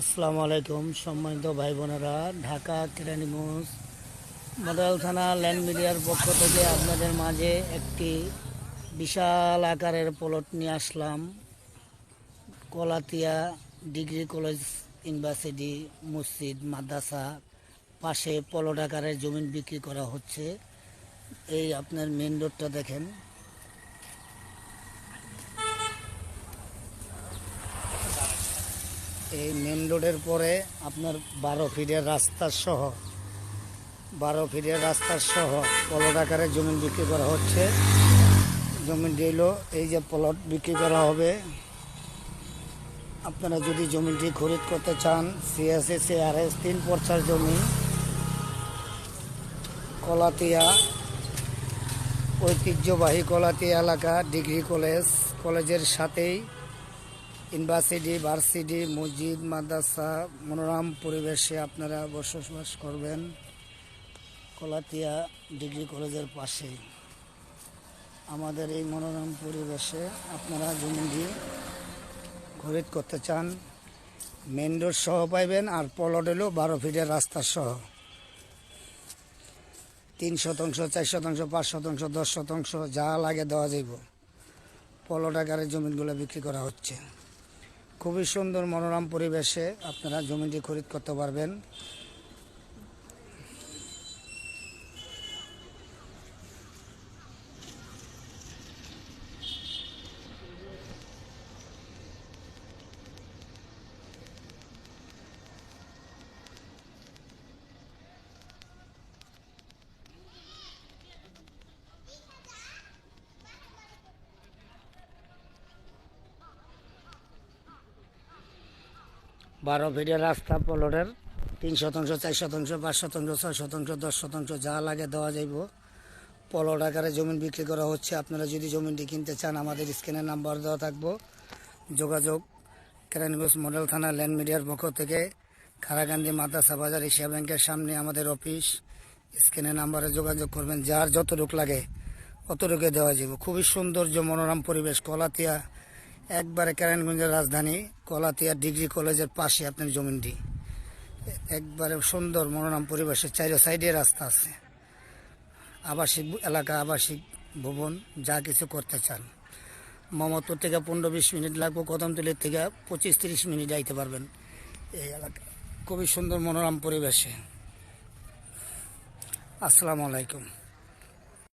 আসসালামু আলাইকুম, সম্মানিত ভাই বোনেরা ঢাকা কেরানীগঞ্জ মডেল থানা ল্যান্ড মিডিয়ার পক্ষ থেকে আপনাদের মাঝে একটি বিশাল আকারের প্লট নিয়ে আসলাম। কলাতিয়া ডিগ্রি কলেজ ইউনিভার্সিটি মসজিদ মাদ্রাসা পাশে প্লট আকারের জমি বিক্রি করা হচ্ছে। এই আপনার মেন রোডটা দেখেন। এই মেন রোডের পরে আপনার বারো ফিটের রাস্তা সহ, বারো ফিটের রাস্তা সহ প্লট আকারে জমি বিক্রি করা হচ্ছে। জমি হলো এই যে প্লট বিক্রি করা হবে। আপনারা যদি জমিটি খরিদ করতে চান সিএসএ সিআরএস তিন পর্চার জমি, কলাতিয়া, ঐতিহ্যবাহী কলাতিয়া এলাকা, ডিগ্রি কলেজ, কলেজের সাথেই ইউনিভার্সিটি, ভার্সিটি, মসজিদ, মাদ্রাসা, মনোরম পরিবেশে আপনারা বসবাস করবেন। কলাতিয়া ডিগ্রি কলেজের পাশে। আমাদের এই মনোরম পরিবেশে আপনারা জমি দিয়ে খরিদ করতে চান মেন রোড সহ পাইবেন আর পলট বারো ফিটের রাস্তা সহ। তিন শতাংশ, চার শতাংশ, পাঁচ শতাংশ, দশ শতাংশ যা লাগে দেওয়া যাইব। পলট আকারের জমিগুলো বিক্রি করা হচ্ছে। খুবই সুন্দর মনোরম পরিবেশে আপনারা জমিটি খরিদ করতে পারবেন। বারো ফিটের রাস্তা, পলটের তিন শতাংশ, চার শতাংশ, পাঁচ শতাংশ, ছয় শতাংশ, দশ শতাংশ, যা লাগে দেওয়া যাইব। পলট আকারে জমিন বিক্রি করা হচ্ছে। আপনারা যদি জমিনটি কিনতে চান, আমাদের স্ক্রিনের নাম্বার দেওয়া থাকব। যোগাযোগ কেরানীগঞ্জ মডেল থানা ল্যান্ড মিডিয়ার পক্ষ থেকে খারাকান্দি মাদ্রাসা বাজার এশিয়া ব্যাংকের সামনে আমাদের অফিস। স্ক্রিনের নাম্বারে যোগাযোগ করবেন। যার যতটুক লাগে অতটুকু দেওয়া যাবে খুবই সৌন্দর্য, মনোরম পরিবেশ, কলাতিয়া একবারে কেরানীগঞ্জের রাজধানী, কলাতিয়া ডিগ্রি কলেজের পাশে আপনার জমিনটি। একবারে সুন্দর মনোরম পরিবেশের চাইরো সাইডে রাস্তা আছে। আবাসিক এলাকা, আবাসিক ভবন, যা কিছু করতে চান। মমতপুর থেকে পনেরো বিশ মিনিট লাগবে, কদমতলির থেকে পঁচিশ তিরিশ মিনিট যাইতে পারবেন এই এলাকা। খুবই সুন্দর মনোরম পরিবেশে। আসসালামু আলাইকুম।